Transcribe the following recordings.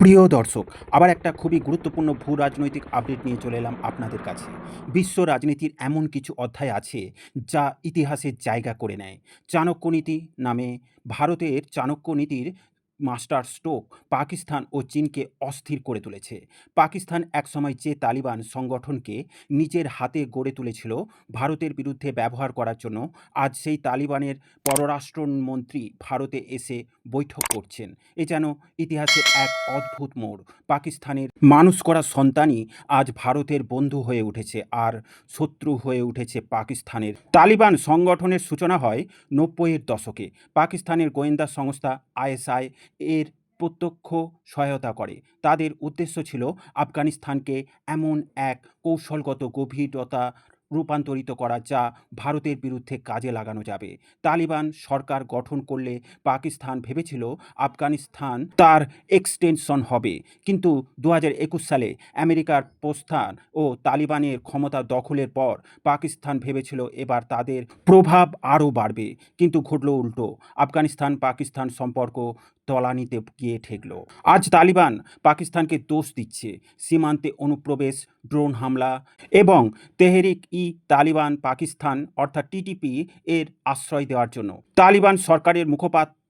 প্রিয় দর্শক, আবার একটা খুবই গুরুত্বপূর্ণ ভূ রাজনৈতিক আপডেট নিয়ে চলে এলাম আপনাদের কাছে। বিশ্ব রাজনীতির এমন কিছু অধ্যায় আছে যা ইতিহাসের জায়গা করে নেয়। চাণক্য নীতি নামে ভারতের চাণক্য নীতির মাস্টার স্ট্রোক পাকিস্তান ও চীনকে অস্থির করে তুলেছে। পাকিস্তান একসময় যে তালিবান সংগঠনকে নিজের হাতে গড়ে তুলেছিল, ভারতের বিরুদ্ধে ব্যবহার করার জন্য আজ সেই তালিবানের পররাষ্ট্রমন্ত্রী ভারতে এসে বৈঠক করছেন। এ যেন ইতিহাসের এক অদ্ভুত মোড়। পাকিস্তানের মানুষ করা সন্তানই আজ ভারতের বন্ধু হয়ে উঠেছে আর শত্রু হয়ে উঠেছে পাকিস্তানের। তালিবান সংগঠনের সূচনা হয় নব্বইয়ের দশকে। পাকিস্তানের গোয়েন্দা সংস্থা আইএসআই এর প্রত্যক্ষ সহায়তা করে। তাদের উদ্দেশ্য ছিল আফগানিস্তানকে এমন এক কৌশলগত গভীরতা রূপান্তরিত করা যা ভারতের বিরুদ্ধে কাজে লাগানো যাবে। তালিবান সরকার গঠন করলে পাকিস্তান ভেবেছিল আফগানিস্তান তার এক্সটেনশন হবে। কিন্তু দু সালে আমেরিকার প্রস্থান ও তালিবানের ক্ষমতা দখলের পর পাকিস্তান ভেবেছিল এবার তাদের প্রভাব আরও বাড়বে। কিন্তু ঘটল উল্টো। আফগানিস্তান পাকিস্তান সম্পর্ক তলানিতে গিয়ে ঠেকল। আজ তালিবান পাকিস্তানকে দোষ দিচ্ছে। সীমান্তে অনুপ্রবেশ, ড্রোন হামলা এবং তেহরিক ই তালিবান পাকিস্তান অর্থাৎ টিটিপি এর আশ্রয় দেওয়ার জন্য। তালিবান সরকারের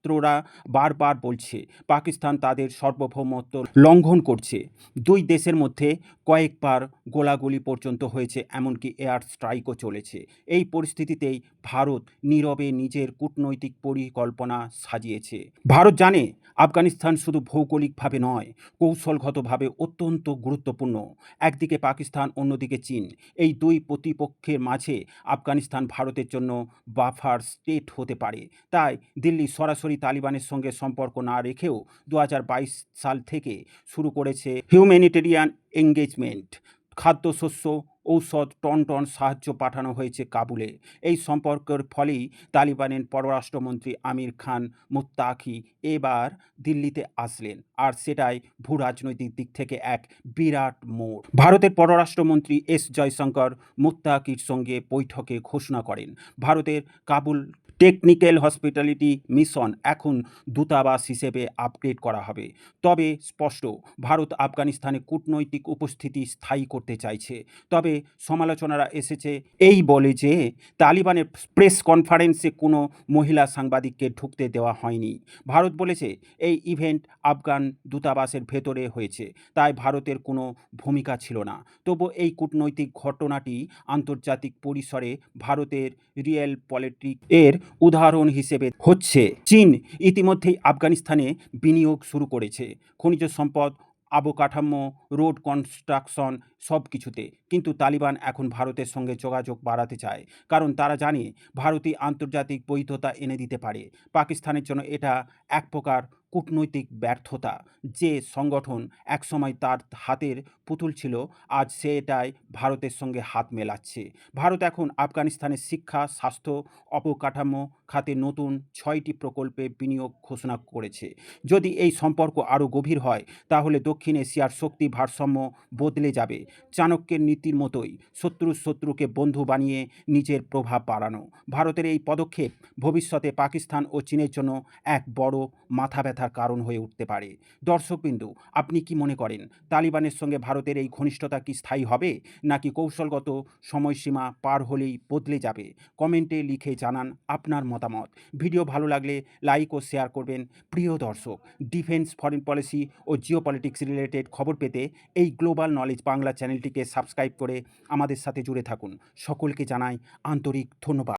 মুখপাত্ররা বারবার বলছে, পাকিস্তান তাদের সার্বভৌমত্ব লঙ্ঘন করছে। দুই দেশের মধ্যে কয়েকবার গোলাগুলি পর্যন্ত হয়েছে, এমনকি এয়ার স্ট্রাইকও চলেছে। এই পরিস্থিতিতেই ভারত নীরবে নিজের কূটনৈতিক পরিকল্পনা সাজিয়েছে। ভারত জানে, আফগানিস্তান শুধু ভৌগোলিকভাবে নয়, কৌশলগতভাবে অত্যন্ত গুরুত্বপূর্ণ। একদিকে পাকিস্তান, অন্যদিকে চীন। এই দুই প্রতিপক্ষের মাঝে আফগানিস্তান ভারতের জন্য বাফার স্টেট হতে পারে। তাই দিল্লি সরাসরি তালিবানের সঙ্গে সম্পর্ক না রেখেও দু হাজার বাইশ সাল থেকে শুরু করেছে হিউম্যানিটেরিয়ান এঙ্গেজমেন্ট। খাদ্যশস্য ঔষধ, টন টন সাহায্য পাঠানো হয়েছে কাবুলে। এই সম্পর্কের ফলেই তালিবানের পররাষ্ট্রমন্ত্রী আমির খান মুত্তাকি এবার দিল্লিতে আসলেন আর সেটাই ভূ রাজনৈতিক দিক থেকে এক বিরাট মোড়। ভারতের পররাষ্ট্রমন্ত্রী এস জয়শঙ্কর মুত্তাকির সঙ্গে বৈঠকে ঘোষণা করেন। ভারতের কাবুল টেকনিক্যাল হসপিটালিটি মিশন এখন দূতাবাস হিসেবে আপগ্রেড করা হবে। তবে স্পষ্ট, ভারত আফগানিস্তানে কূটনৈতিক উপস্থিতি স্থায়ী করতে চাইছে। তবে সমালোচনারা এসেছে এই বলে যে, তালিবানের প্রেস কনফারেন্সে কোনো মহিলা সাংবাদিককে ঢুকতে দেওয়া হয়নি। ভারত বলেছে, এই ইভেন্ট আফগান দূতাবাসের ভেতরে হয়েছে, তাই ভারতের কোনো ভূমিকা ছিল না। তবু এই কূটনৈতিক ঘটনাটি আন্তর্জাতিক পরিসরে ভারতের রিয়েল পলিটিক এর উদাহরণ হিসেবে হচ্ছে, চীন ইতিমধ্যেই আফগানিস্তানে বিনিয়োগ শুরু করেছে। খনিজ সম্পদ, অবকাঠামো, রোড কনস্ট্রাকশন সব কিছুতে কিন্তু তালিবান এখন ভারতের সঙ্গে যোগাযোগ বাড়াতে চায়, কারণ তারা জানে ভারতই আন্তর্জাতিক বৈধতা এনে দিতে পারে। পাকিস্তানের জন্য এটা এক প্রকার কূটনৈতিক ব্যর্থতা যে সংগঠন একসময় তার হাতের পুতুল ছিল, আজ সেটাই ভারতের সঙ্গে হাত মেলাচ্ছে। ভারত এখন আফগানিস্তানের শিক্ষা, স্বাস্থ্য, অবকাঠামো খাতে নতুন ছয়টি প্রকল্পে বিনিয়োগ ঘোষণা করেছে। যদি এই সম্পর্ক আরও গভীর হয়, তাহলে দক্ষিণ এশিয়ার শক্তি ভারসাম্য বদলে যাবে। চাণক্যের নীতির মতোই শত্রু শত্রুকে বন্ধু বানিয়ে নিজের প্রভাব বাড়ানো। ভারতের এই পদক্ষেপ ভবিষ্যতে পাকিস্তান ও চীনের জন্য এক বড় মাথা ব্যথার কারণ হয়ে উঠতে পারে। দর্শকবিন্দু, আপনি কি মনে করেন, তালিবানের সঙ্গে ভারতের এই ঘনিষ্ঠতা কি স্থায়ী হবে, নাকি কৌশলগত সময়সীমা পার হলেই বদলে যাবে? কমেন্টে লিখে জানান আপনার মতামত। ভিডিও ভালো লাগলে লাইক ও শেয়ার করবেন। প্রিয় দর্শক, ডিফেন্স, ফরেন পলিসি ও জিও পলিটিক্স রিলেটেড খবর পেতে এই গ্লোবাল নলেজ বাংলা চ্যানেলটিকে সাবস্ক্রাইব করে আমাদের সাথে জুড়ে থাকুন। সকলকে জানাই আন্তরিক ধন্যবাদ।